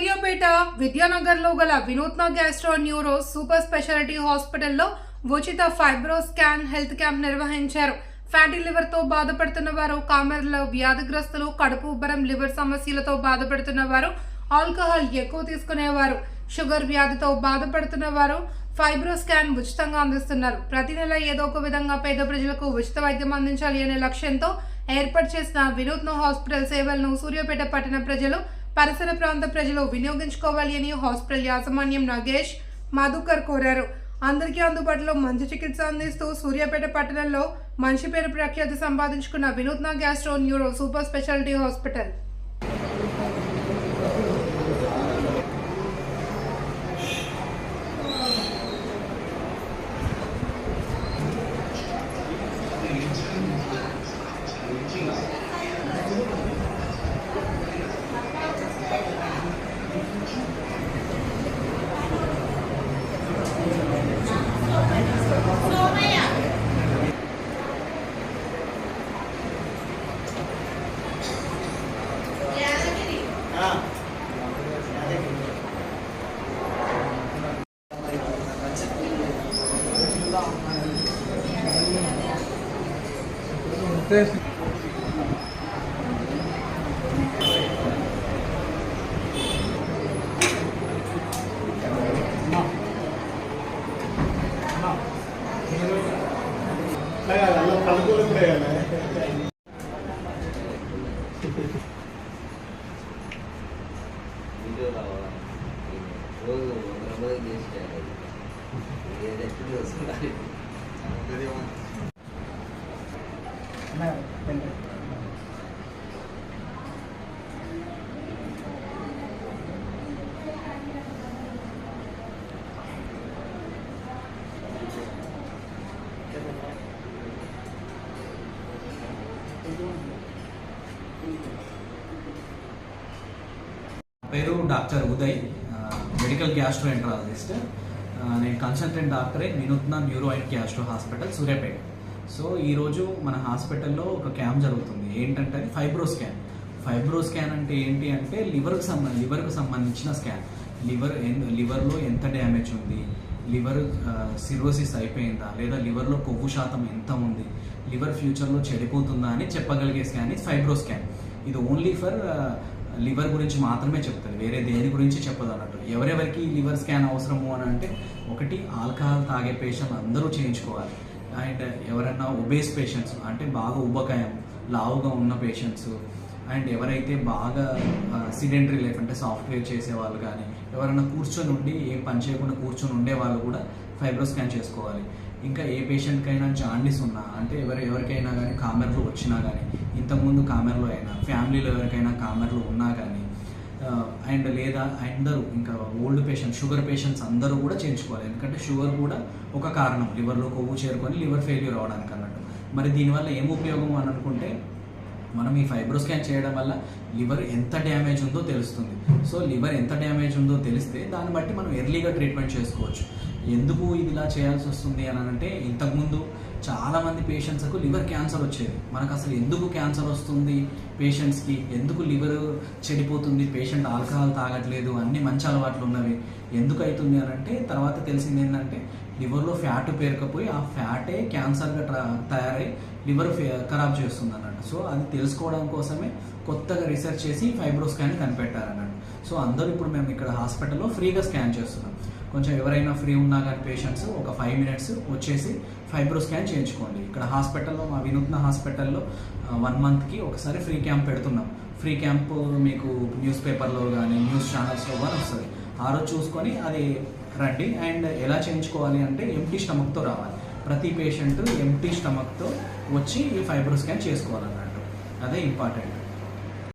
సూర్యాపేట విద్యానగర్లో గల వినూత్న gastro neuro super speciality హాస్పిటల్లో ఉచిత ఫైబ్రో స్కాన్ హెల్త్ క్యాంప్ నిర్వహించారు. ఫ్యాటీ లివర్తో బాధపడుతున్న వారు కామెర్ల వ్యాధిగ్రస్తులు కడుపు ఉబ్బరం లివర్ సమస్యలతో బాధపడుతున్న వారు ఆల్కహాల్ ఎక్కువ తీసుకునేవారు షుగర్ వ్యాధితో బాధపడుతున్న వారు ఫైబ్రో స్కాన్ ఉచితంగా అందిస్తున్నారు. ప్రతి నెల ఏదో ఒక విధంగా పేద ప్రజలకు ఉచిత వైద్యం అందించాలి అనే లక్ష్యంతో ఏర్పాటు చేసిన వినూత్న హాస్పిటల్ సేవలను సూర్యాపేట పట్టణ ప్రజలు పరిసర ప్రాంత ప్రజలు వినియోగించుకోవాలి అని హాస్పిటల్ యాజమాన్యం నగేష్ మధుకర్ కోరారు. అందరికీ అందుబాటులో మంచి చికిత్స అందిస్తూ సూర్యాపేట పట్టణంలో మనిషి పేరు ప్రఖ్యాతి సంపాదించుకున్న Vinootna gastro neuro super specialty hospital video రావాలా రోజు వందల మంది చేసి చేయాలి ఏది ఎప్పుడు వస్తుంది పేరు doctor Uday medical gastroenterologist నేను కన్సల్టెంట్ డాక్టరే Vinootna neuro and gastro hospital Suryapet. So ఈరోజు మన హాస్పిటల్లో ఒక క్యాంప్ జరుగుతుంది. ఏంటంటే అది ఫైబ్రో స్కాన్. ఫైబ్రో స్కాన్ అంటే ఏంటి అంటే లివర్కి సంబంధ లివర్కి సంబంధించిన స్కాన్. లివర్ లివర్లో ఎంత డ్యామేజ్ ఉంది? లివర్ సిరోసిస్ అయిపోయిందా? లేదా లివర్లో కొవ్వు శాతం ఎంత ఉంది? లివర్ ఫ్యూచర్లో చెడిపోతుందా అని చెప్పగలిగే స్కాన్ ఇది ఫైబ్రో స్కాన్. ఇది ఓన్లీ ఫర్ లివర్ గురించి మాత్రమే చెప్తుంది వేరే దేని గురించి చెప్పదు అన్నట్టు. ఎవరెవరికి లివర్ స్కాన్ అవసరము అని అంటే ఒకటి ఆల్కహాల్ తాగే పేషెంట్ అందరూ చేయించుకోవాలి. అండ్ ఎవరైనా ఒబేస్ పేషెంట్స్ అంటే బాగా ఉబ్బకాయం లావుగా ఉన్న పేషెంట్స్ అండ్ ఎవరైతే బాగా సిడెంటరీ లైఫ్ అంటే సాఫ్ట్వేర్ చేసే వాళ్ళు కానీ ఎవరైనా కూర్చొని ఉండి ఏం పని చేయకుండా కూర్చొని ఉండే వాళ్ళు కూడా ఫైబ్రో స్కాన్ చేసుకోవాలి. ఇంకా ఏ పేషెంట్కైనా జాండీస్ ఉన్నా అంటే ఎవరు ఎవరికైనా కానీ కామెర్లు వచ్చినా కానీ ఇంతకుముందు కామెర్లు అయినా ఫ్యామిలీలో ఎవరికైనా కామెర్లు ఉన్నా కానీ అండ్ లేదా అందరూ ఇంకా ఓల్డ్ పేషెంట్స్ షుగర్ పేషెంట్స్ అందరూ కూడా చేయించుకోవాలి. ఎందుకంటే షుగర్ కూడా ఒక కారణం. లివర్లో కొవ్వు చేరుకొని లివర్ ఫెయిల్యూర్ అవడానికి అన్నట్టు. మరి దీనివల్ల ఏం ఉపయోగం అని అనుకుంటే మనం ఈ ఫైబ్రో స్కాన్ చేయడం వల్ల లివర్ ఎంత డ్యామేజ్ ఉందో తెలుస్తుంది. సో లివర్ ఎంత డ్యామేజ్ ఉందో తెలిస్తే దాన్ని బట్టి మనం ఎర్లీగా ట్రీట్మెంట్ చేసుకోవచ్చు. ఎందుకు ఇది ఇలా చేయాల్సి వస్తుంది అని అంటే ఇంతకుముందు చాలామంది పేషెంట్స్కు లివర్ క్యాన్సర్ వచ్చేది. మనకు అసలు ఎందుకు క్యాన్సర్ వస్తుంది? పేషెంట్స్కి ఎందుకు లివర్ చెడిపోతుంది? పేషెంట్ ఆల్కహాల్ తాగట్లేదు. అన్ని మంచి అలవాట్లు ఉన్నవి. ఎందుకు అవుతుంది అని అంటే తర్వాత తెలిసింది ఏంటంటే లివర్లో ఫ్యాట్ పేరుకపోయి ఆ ఫ్యాటే క్యాన్సర్గా ట్రా తయారై లివర్ ఖరాబ్ చేస్తుంది అన్నట్టు సో అది తెలుసుకోవడం కోసమే కొత్తగా రీసెర్చ్ చేసి ఫైబ్రో స్కాన్ కనిపెట్టారన్నట్టు. సో అందరూ ఇప్పుడు మేము ఇక్కడ హాస్పిటల్లో ఫ్రీగా స్కాన్ చేస్తున్నాం. కొంచెం ఎవరైనా ఫ్రీ ఉన్నా కానీ పేషెంట్స్ ఒక ఫైవ్ మినిట్స్ వచ్చేసి ఫైబ్రో స్కాన్ చేయించుకోండి. ఇక్కడ హాస్పిటల్లో మా వినూత్న హాస్పిటల్లో వన్ మంత్కి ఒకసారి ఫ్రీ క్యాంప్ పెడుతున్నాం. ఫ్రీ క్యాంప్ మీకు న్యూస్ పేపర్లో కానీ న్యూస్ ఛానల్స్లో కానీ వస్తుంది. ఆ రోజు చూసుకొని అది రండి. అండ్ ఎలా చేయించుకోవాలి అంటే ఎంటీ స్టమక్తో రావాలి. ప్రతి పేషెంట్ ఎంటీ స్టమక్తో వచ్చి ఈ ఫైబ్రో స్కాన్ చేసుకోవాలన్నట్టు. అదే ఇంపార్టెంట్